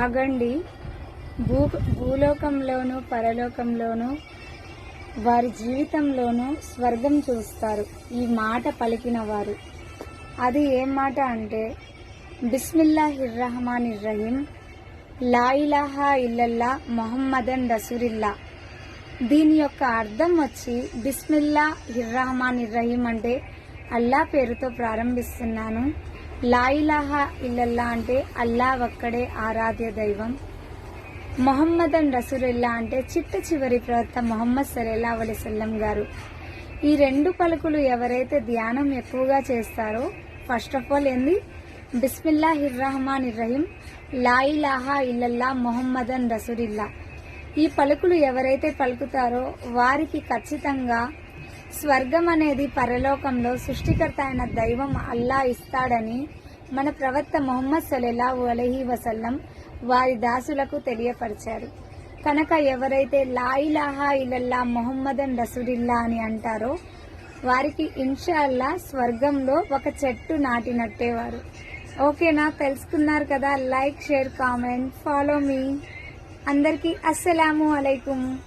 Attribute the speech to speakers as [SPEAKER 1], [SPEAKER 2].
[SPEAKER 1] ఆగండి. భూ భూలోకంలోను పరలోకంలోను వారి జీవితంలోనూ స్వర్గం చూస్తారు. ఈ మాట పలికిన వారు అది ఏం మాట అంటే బిస్మిల్లా హిర్రహమాన్ ఇర్రహీం లాయిలాహా ఇల్లల్లా మొహమ్మదన్ రసూరిల్లా దీని యొక్క అర్థం వచ్చి బిస్మిల్లా హిర్రహమాన్ ఇర్రహీం అంటే అల్లా పేరుతో ప్రారంభిస్తున్నాను. లాయిలాహ ఇల్లల్లా అంటే అల్లా ఒక్కడే ఆరాధ్య దైవం. మొహమ్మదన్ రసూలుల్లా అంటే చిట్ట చివరి ప్రవక్త మొహమ్మద్ సల్లల్లా అలైవల్లం గారు. ఈ రెండు పలుకులు ఎవరైతే ధ్యానం ఎక్కువగా చేస్తారో ఫస్ట్ ఆఫ్ ఆల్ ఏంది? బిస్మిల్లా హిర్రహమాన్ ఇర్రహీం లాయిలాహా ఇల్లల్లా మొహమ్మదన్ రసూలిల్లా. ఈ పలుకులు ఎవరైతే పలుకుతారో వారికి ఖచ్చితంగా స్వర్గం అనేది పరలోకంలో సృష్టికర్త అయిన దైవం అల్లా ఇస్తాడని మన ప్రవక్త మొహమ్మద్ సల్లల్లాహు అలహి వసల్లం వారి దాసులకు తెలియపరిచారు. కనుక ఎవరైతే లాయిలాహా ఇలల్లా మొహమ్మదన్ రసూలిల్లా అని అంటారో వారికి ఇన్షాల్లా స్వర్గంలో ఒక చెట్టు నాటినట్టేవారు ఓకేనా? తెలుసుకున్నారు కదా? లైక్ షేర్ కామెంట్ ఫాలో మీ. అందరికీ అస్సలాము అలైకుం.